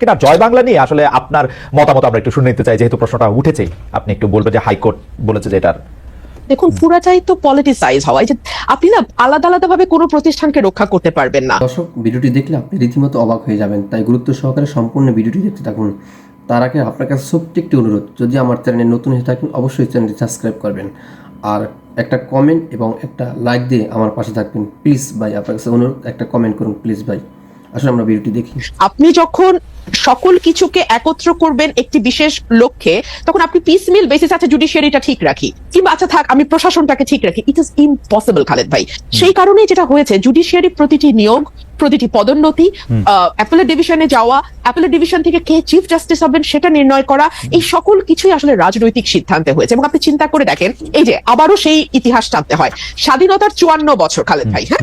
কিনা জয় বাংলা নিয়ে আসলে আপনার মতামত আমরা একটু শুনে নিতে চাই যেহেতু প্রশ্নটা উঠেছেই। আপনি একটু বলবেন যে হাইকোর্ট বলেছে যে এটার দেখুন পুরাটাই তো পলিটিসাইজ হওয়া। যে আপনি না আলাদা আলাদা ভাবে কোনো প্রতিষ্ঠানকে রক্ষা করতে পারবেন না। দর্শক ভিডিওটি দেখলে আপনি রীতিমতো অবাক হয়ে যাবেন। তাই গুরুত্ব সহকারে সম্পূর্ণ ভিডিওটি দেখতে থাকুন। তার আগে আপনার কাছে ছোট্ট একটি অনুরোধ। যদি আমার চ্যানেলে নতুন হয়ে থাকেন অবশ্যই চ্যানেলটি সাবস্ক্রাইব করবেন। আর একটা কমেন্ট এবং একটা লাইক দিয়ে আমার পাশে থাকবেন। প্লিজ ভাই আপনার কাছে অনুরোধ একটা কমেন্ট করুন প্লিজ ভাই। আসলে আমরা ভিডিওটি দেখি। আপনি যখন সকল কিছুকে একত্র করবেন একটি বিশেষ লক্ষ্যে তখন আপনি পিস মিল বেসিস আছে জুডিশিয়ারিটা ঠিক রাখি। কিংবা আচ্ছা থাক আমি প্রশাসনটাকে ঠিক রাখি। ইট ইজ ইম্পসিবল খালেদ ভাই। সেই কারণেই যেটা হয়েছে জুডিশিয়ারি প্রতিটি নিয়োগ প্রতিটি পদোন্নতি অ্যাপেলের ডিভিশনে যাওয়া অ্যাপেলের ডিভিশন থেকে কে চিফ জাস্টিস হবেন সেটা নির্ণয় করা এই সকল কিছুই আসলে রাজনৈতিক সিদ্ধান্তে হয়েছে। এবং আপনি চিন্তা করে দেখেন এই যে আবারও সেই ইতিহাস টানতে হয়। স্বাধীনতার চুয়ান্ন বছর খালেদ ভাই হ্যাঁ?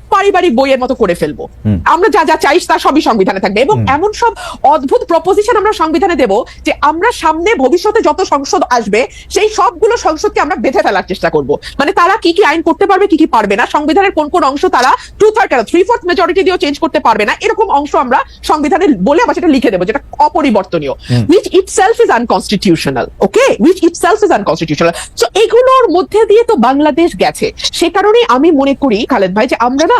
পারিবারিক বইয়ের মতো করে ফেলব। আমরা যা যা চাই তা সবই সংবিধানে থাকবে এবং এমন সব অদ্ভুত প্রপোজিশন আমরা সংবিধানে দেব যে আমরা সামনে ভবিষ্যতে যত সংসদ আসবে সেই সবগুলো সংসদকে আমরা বেঁধে ফেলার চেষ্টা করব। মানে তারা কি কি আইন করতে পারবে কি কি পারবে না সংবিধানের কোন কোন অংশ তারা টু থার্ড কেন থ্রি ফোর্থ মেজরিটি দিয়েও চেঞ্জ করতে পারবে না এরকম অংশ আমরা সংবিধানে বলে আবার সেটা লিখে দেবো যেটা অপরিবর্তনীয়। Which itself is unconstitutional okay which itself is unconstitutional so এগুলোর মধ্যে দিয়ে তো বাংলাদেশ গেছে। সে কারণেই আমি মনে করি খালেদ ভাই যে আমরা না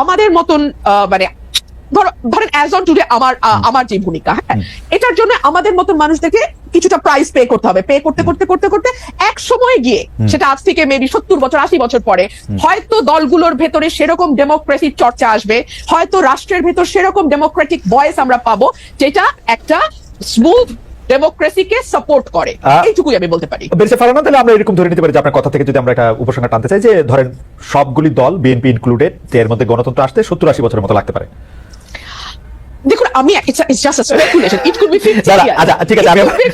আমাদের মতন মানে ধরো ধরেন অ্যাজ অন টুডে আমার আমার যে ভূমিকা হ্যাঁ? এটার জন্য আমাদের মতন মানুষদেরকে কিছুটা প্রাইস পে করতে হবে। পে করতে করতে করতে করতে এক সময় গিয়ে সেটা আজ থেকে মেবি সত্তর বছর আশি বছর পরে হয়তো দলগুলোর ভেতরে সেরকম ডেমোক্রেসির চর্চা আসবে হয়তো রাষ্ট্রের ভেতর সেরকম ডেমোক্রেটিক ভয়েস আমরা পাবো যেটা একটা স্মুথ ডেমোক্রেসিকে সাপোর্ট করে। এইটুকুই আমি বলতে পারি। বেরিসে ফারানা তাহলে আমরা এরকম ধরে নিতে পারি যে আপনার কথা থেকে যদি আমরা একটা উপসংহার টানতে চাই যে ধরেন সবগুলি দল বিএনপি ইনক্লুডেড এর মধ্যে গণতন্ত্র আসতে সত্তর আশি বছরের মতো লাগতে পারে। দেখুন আমি it's just speculation it could be 50 দাঁড়া, আচ্ছা, ঠিক আছে, আমি- It could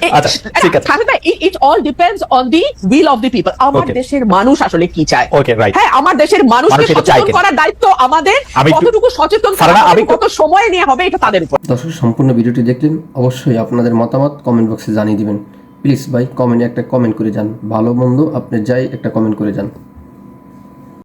be- আচ্ছা, ঠিক আছে। ভাই, it- it all depends on the will of the আমার দেশের মানুষ আসলে কি চায়? Okay, right. হ্যাঁ আমার দেশের মানুষকে সচেতন করার দায়িত্ব আমাদের। কতটুকু সচেতন করা আমি কত সময় নিয়ে হবে এটা তাদের উপর। দর্শক সম্পূর্ণ ভিডিওটি দেখলেন অবশ্যই আপনাদের মতামত কমেন্ট বক্সে জানিয়ে দিবেন। প্লিজ ভাই কমেন্টে একটা কমেন্ট করে যান। ভালো মন্দ আপনি যাই একটা কমেন্ট করে যান।